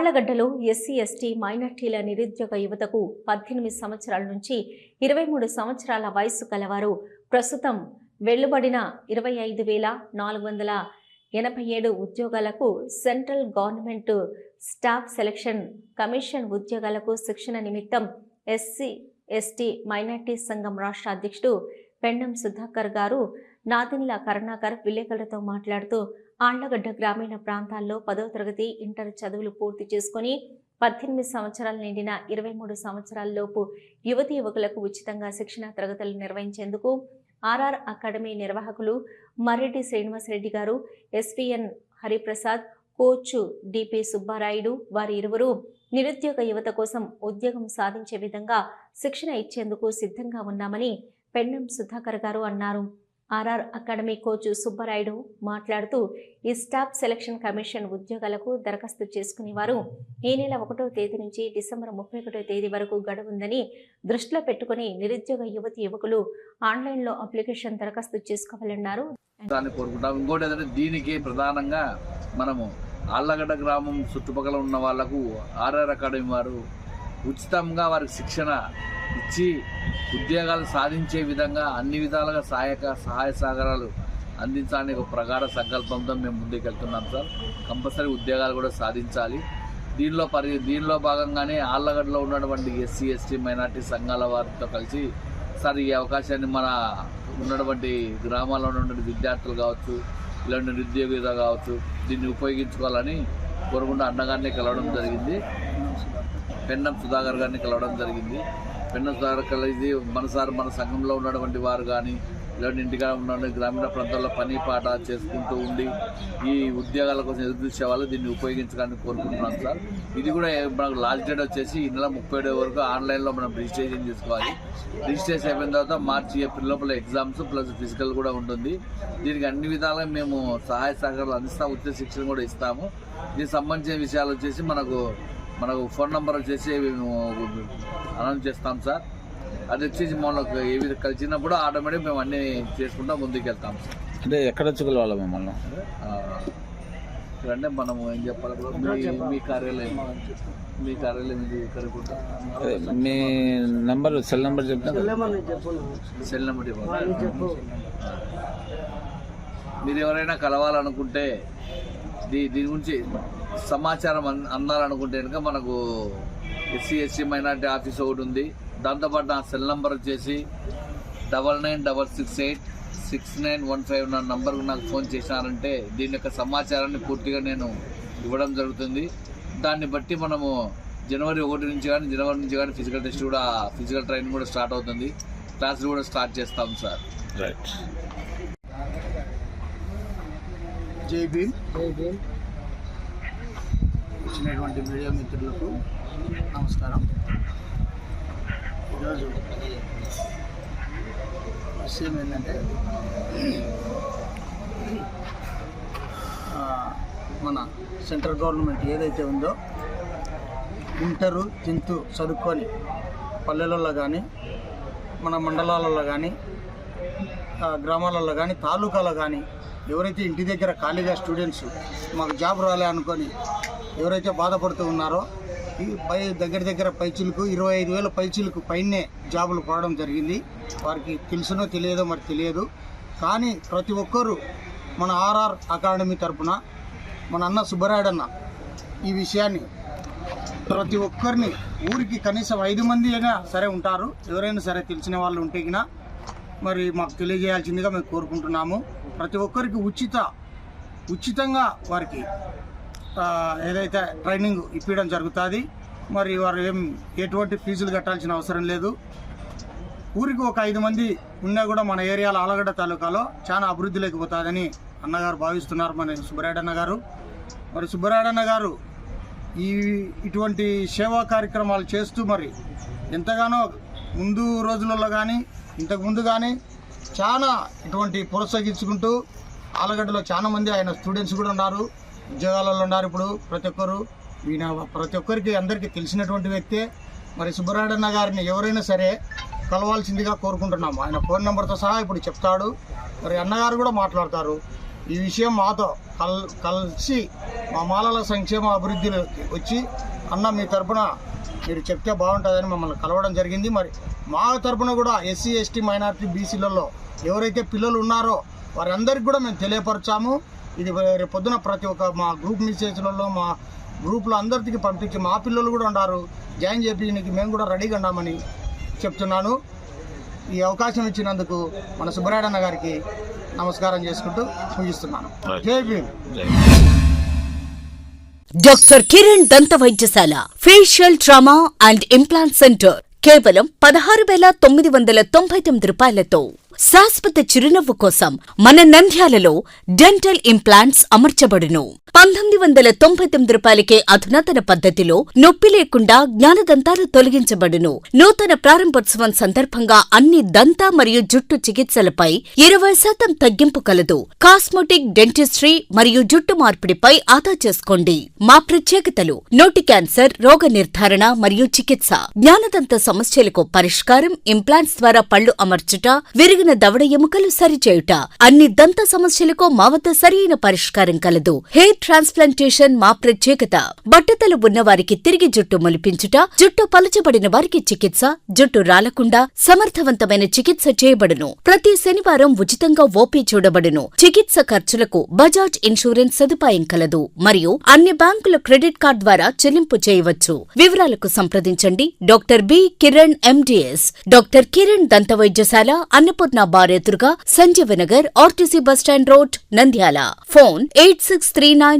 ఆళ్ళగడ్డలో SC ST మైనార్టీల నిరుద్యోగ యువతకు పద్దెనిమిది సంవత్సరాల నుంచి ఇరవై మూడు సంవత్సరాల వయస్సు కలవారు. ప్రస్తుతం వెళ్ళుబడిన ఇరవై ఐదు వేల నాలుగు వందల ఎనభై ఏడు ఉద్యోగాలకు central government staff selection commission ఉద్యోగాలకు శిక్షణ నిమిత్తం ఎస్సీ ఎస్టీ మైనార్టీ సంఘం రాష్ట్ర అధ్యక్షుడు పెండం సుధాకర్ గారు నాదిన్ల కరుణాకర్ విలేకరులతో మాట్లాడుతూ ఆళ్ళగడ్డ గ్రామీణ ప్రాంతాల్లో పదవ తరగతి ఇంటర్ చదువులు పూర్తి చేసుకొని పద్దెనిమిది సంవత్సరాలు నిండిన ఇరవై మూడు సంవత్సరాలలోపు యువతి యువకులకు ఉచితంగా శిక్షణ తరగతులు నిర్వహించేందుకు ఆర్ఆర్ అకాడమీ నిర్వాహకులు మర్రెడ్డి శ్రీనివాసరెడ్డి గారు S V N Hariprasad coach D P Subbarayudu వారి ఇరువురు నిరుద్యోగ యువత కోసం ఉద్యోగం సాధించే విధంగా శిక్షణ ఇచ్చేందుకు సిద్ధంగా ఉన్నామని పెన్నం సుధాకర్ గారు అన్నారు. ఆర్ఆర్ అకాడమీ కోచ్ సుబ్బరాయుడు మాట్లాడుతూ ఈ స్టాఫ్ సెలక్షన్ కమిషన్ ఉద్యోగాలకు దరఖాస్తు చేసుకునే వారు ఈ నెల ఒకటో తేదీ నుంచి డిసెంబర్ ముప్పై ఒకటో తేదీ వరకు గడువు ఉందని దృష్టిలో పెట్టుకుని నిరుద్యోగ యువతి యువకులు ఆన్లైన్లో అప్లికేషన్ దరఖాస్తు చేసుకోవాలన్నారు. ఇంకోటి ఏంటంటే దీనికి ప్రధానంగా మనము ఆళ్ళగడ్డ గ్రామం చుట్టుపక్కల ఉన్న వాళ్ళకు ఆర్ఆర్ అకాడమీ వారు ఉచితంగా వారికి శిక్షణ ఇచ్చి ఉద్యోగాలు సాధించే విధంగా అన్ని విధాలుగా సహాయక సహాయ సహకారాలు అందించాలని ఒక ప్రగాఢ సంకల్పంతో మేము ముందుకు వెళ్తున్నాం సార్. కంపల్సరీ ఉద్యోగాలు కూడా సాధించాలి. దీనిలో పరి దీనిలో భాగంగానే ఆళ్ళగడ్డలో ఉన్నటువంటి ఎస్సీ ఎస్టీ మైనార్టీ సంఘాల వారితో కలిసి సార్ ఈ అవకాశాన్ని మన ఉన్నటువంటి గ్రామాల్లో ఉన్నటువంటి విద్యార్థులు కావచ్చు ఇలాంటి నిరుద్యోగిత కావచ్చు దీన్ని ఉపయోగించుకోవాలని కోరుకుంటూ అన్నగారిని కలవడం జరిగింది. పెన్నం సుధాకర్ గారిని కలవడం జరిగింది. పెన్నం సుధాకర్ ఇది మన సార్ మన సంఘంలో ఉన్నటువంటి వారు కానీ ఇలాంటి ఇంటిగా ఉన్న గ్రామీణ ప్రాంతాల్లో పని పాట చేసుకుంటూ ఉండి ఈ ఉద్యోగాల కోసం ఎదురుచూసే వాళ్ళు దీన్ని ఉపయోగించడానికి కోరుకుంటున్నాం సార్. ఇది కూడా మనకు లాస్ట్ డేట్ వచ్చేసి ఈ నెల ముప్పై వరకు ఆన్లైన్లో మనం రిజిస్ట్రేషన్ చేసుకోవాలి. రిజిస్ట్రేషన్ అయిపోయిన తర్వాత మార్చి ఏప్రిల్ లోపల ఎగ్జామ్స్ ప్లస్ ఫిజికల్ కూడా ఉంటుంది. దీనికి అన్ని విధాలుగా మేము సహాయ సహకారాలు అందిస్తాం ఉచిత శిక్షణ కూడా ఇస్తాము. దీనికి సంబంధించిన విషయాలు వచ్చేసి మనకు మనకు ఫోన్ నెంబర్ వచ్చేసి మేము అనౌన్స్ చేస్తాం సార్. అది వచ్చేసి మనకు ఏ విధంగా కలిసినప్పుడు ఆటోమేటిక్ మేము అన్నీ చేసుకుంటా ముందుకు వెళ్తాం సార్. అంటే ఎక్కడ వచ్చుకోవాలి మిమ్మల్ని? ఆ, అంటే మనము ఏం చెప్పాలి? మీ మీ కార్యాలయం. మీ కార్యాలయం ఇది ఇక్కడ మీ నెంబర్ సెల్ నెంబర్ చెప్తే సెల్ నెంబర్ ఇవ్వండి మీరు ఎవరైనా కలవాలనుకుంటే దీ దీని గురించి సమాచారం అన్- అందాలనుకుంటే కనుక మనకు ఎస్సీ ఎస్సీ మైనార్టీ ఆఫీస్ ఒకటి ఉంది. దాంతోపాటు నా సెల్ నెంబర్ వచ్చేసి double nine double six eight six nine one five నా నంబర్కు నాకు ఫోన్ చేసినారంటే దీని యొక్క సమాచారాన్ని పూర్తిగా నేను ఇవ్వడం జరుగుతుంది. దాన్ని బట్టి మనము జనవరి ఒకటి నుంచి కానీ జనవరి నుంచి కానీ ఫిజికల్ టెస్ట్ కూడా ఫిజికల్ ట్రైనింగ్ కూడా స్టార్ట్ అవుతుంది. క్లాసులు కూడా స్టార్ట్ చేస్తాం సార్. రైట్. జై భీమ్. వచ్చినటువంటి మీడియా మిత్రులకు నమస్కారం. ఈరోజు విషయం ఏంటంటే మన సెంట్రల్ గవర్నమెంట్ ఏదైతే ఉందో ఇంటరు టెన్త్ చదువుకొని పల్లెలలో కానీ మన మండలాలలో కానీ గ్రామాలలో కానీ తాలూకాలో కానీ ఎవరైతే ఇంటి దగ్గర ఖాళీగా స్టూడెంట్స్ మాకు జాబ్ రాలే అనుకొని ఎవరైతే బాధపడుతూ ఉన్నారో ఈ పై దగ్గర దగ్గర పైచిలకు ఇరవై ఐదు వేల పైచిలకు పైనే జాబులు పోవడం జరిగింది. వారికి తెలుసునో తెలియదో మరి తెలియదు. కానీ ప్రతి ఒక్కరూ మన ఆర్ఆర్ అకాడమీ తరపున మన అన్న సుబ్బరాయుడన్న ఈ విషయాన్ని ప్రతి ఒక్కరిని ఊరికి కనీసం ఐదు మంది అయినా సరే ఉంటారు. ఎవరైనా సరే తెలిసిన వాళ్ళు ఉంటే మరి మాకు తెలియజేయాల్సిందిగా మేము కోరుకుంటున్నాము. ప్రతి ఒక్కరికి ఉచిత ఉచితంగా వారికి ఏదైతే ట్రైనింగ్ ఇప్పించడం జరుగుతుంది మరి వారు ఏం ఎటువంటి ఫీజులు కట్టాల్సిన అవసరం లేదు. ఊరికి ఒక ఐదు మంది ఉన్నా కూడా మన ఏరియాలో ఆలగడ్డ తాలూకాలో చాలా అభివృద్ధి లేకపోతుందని అన్నగారు భావిస్తున్నారు మన సుబ్బరాయుడన్న గారు. మరి సుబ్బరాయుడన్న గారు ఈ ఇటువంటి సేవా కార్యక్రమాలు చేస్తూ మరి ఎంతగానో ముందు రోజులలో కానీ ఇంతకుముందు కానీ చాలా ఇటువంటి ప్రోత్సహించుకుంటూ ఆలగడ్డలో చాలా మంది ఆయన స్టూడెంట్స్ కూడా ఉన్నారు. ఉద్యోగాలలో ఉన్నారు ఇప్పుడు ప్రతి ఒక్కరు. ఈయన ప్రతి ఒక్కరికి అందరికీ తెలిసినటువంటి వ్యక్తే. మరి సుబ్బరాయుడన్న గారిని ఎవరైనా సరే కలవాల్సిందిగా కోరుకుంటున్నాము. ఆయన ఫోన్ నెంబర్తో సహా ఇప్పుడు చెప్తాడు. మరి అన్నగారు కూడా మాట్లాడతారు. ఈ విషయం మాతో కల్ కలిసి మా మాలల సంక్షేమ అభివృద్ధిలోకి వచ్చి అన్న మీ తరపున మీరు చెప్తే బాగుంటుందని మమ్మల్ని కలవడం జరిగింది. మరి మా తరపున కూడా ఎస్సీ ఎస్టీ మైనారిటీ బీసీలలో ఎవరైతే పిల్లలు ఉన్నారో వారందరికీ కూడా మేము తెలియపరచాము. ఇది రేపు పొద్దున ప్రతి ఒక్క మా గ్రూప్ మెసేజ్లలో మా గ్రూప్లో అందరికీ పంపించి మా పిల్లలు కూడా ఉన్నారు. జాయిన్ చేపించడానికి మేము కూడా రెడీగా ఉన్నామని చెప్తున్నాను. ఈ అవకాశం ఇచ్చినందుకు మన సుబ్బరాయుడన్న గారికి నమస్కారం చేసుకుంటూ ముగిస్తున్నాను జై భీమ్. డాక్టర్ కిరణ్ దంత వైద్యశాల facial trauma and implant centre కేవలం పదహారు వేల తొమ్మిది వందల తొంభై తొమ్మిది రూపాయలతో. శాశ్వత చిరునవ్వు కోసం మన నంద్యాలలో డెంటల్ ఇంప్లాంట్స్ అమర్చబడును. పంతొమ్మిది వందల తొంభై తొమ్మిది రూపాయలకే అధునాతన పద్ధతిలో నొప్పి లేకుండా జ్ఞానదంతాలు తొలగించబడును. నూతన ప్రారంభోత్సవం సందర్భంగా అన్ని దంత మరియు జుట్టు చికిత్సలపై ఇరవై శాతం తగ్గింపు కలదు. కాస్మోటిక్ డెంటిస్ట్రీ మరియు జుట్టు మార్పిడిపై ఆదా చేసుకోండి. మా ప్రత్యేకతలు నోటి క్యాన్సర్ రోగ నిర్ధారణ మరియు చికిత్స. జ్ఞానదంత సమస్యలకు పరిష్కారం ఇంప్లాంట్స్ ద్వారా పళ్ళు అమర్చుట విరిగిన దవడ ఎముకలు సరిచేయుట. అన్ని దంత సమస్యలకు మా వద్ద సరైన పరిష్కారం కలదు. హెయిర్ ట్రాన్స్ప్లాంటేషన్ మా ప్రత్యేకత. బట్టతలు ఉన్నవారికి తిరిగి జుట్టు మొలిపించుట జుట్టు పలచబడిన వారికి చికిత్స జుట్టు రాలకుండా సమర్థవంతమైన చికిత్స చేయబడును. ప్రతి శనివారం ఉచితంగా ఓపీ చూడబడును. చికిత్స ఖర్చులకు బజాజ్ ఇన్సూరెన్స్ సదుపాయం కలదు. మరియు అన్ని బ్యాంకుల క్రెడిట్ కార్డ్ ద్వారా చెల్లింపు చేయవచ్చు. వివరాలకు సంప్రదించండి. Doctor B Kiran M D S doctor Kiran దంత వైద్యశాల అన్నపూర్ణ బార్ ఎదురుగా Sanjeevanagar RTC bus stand road Nandyal. Phone eight six three nine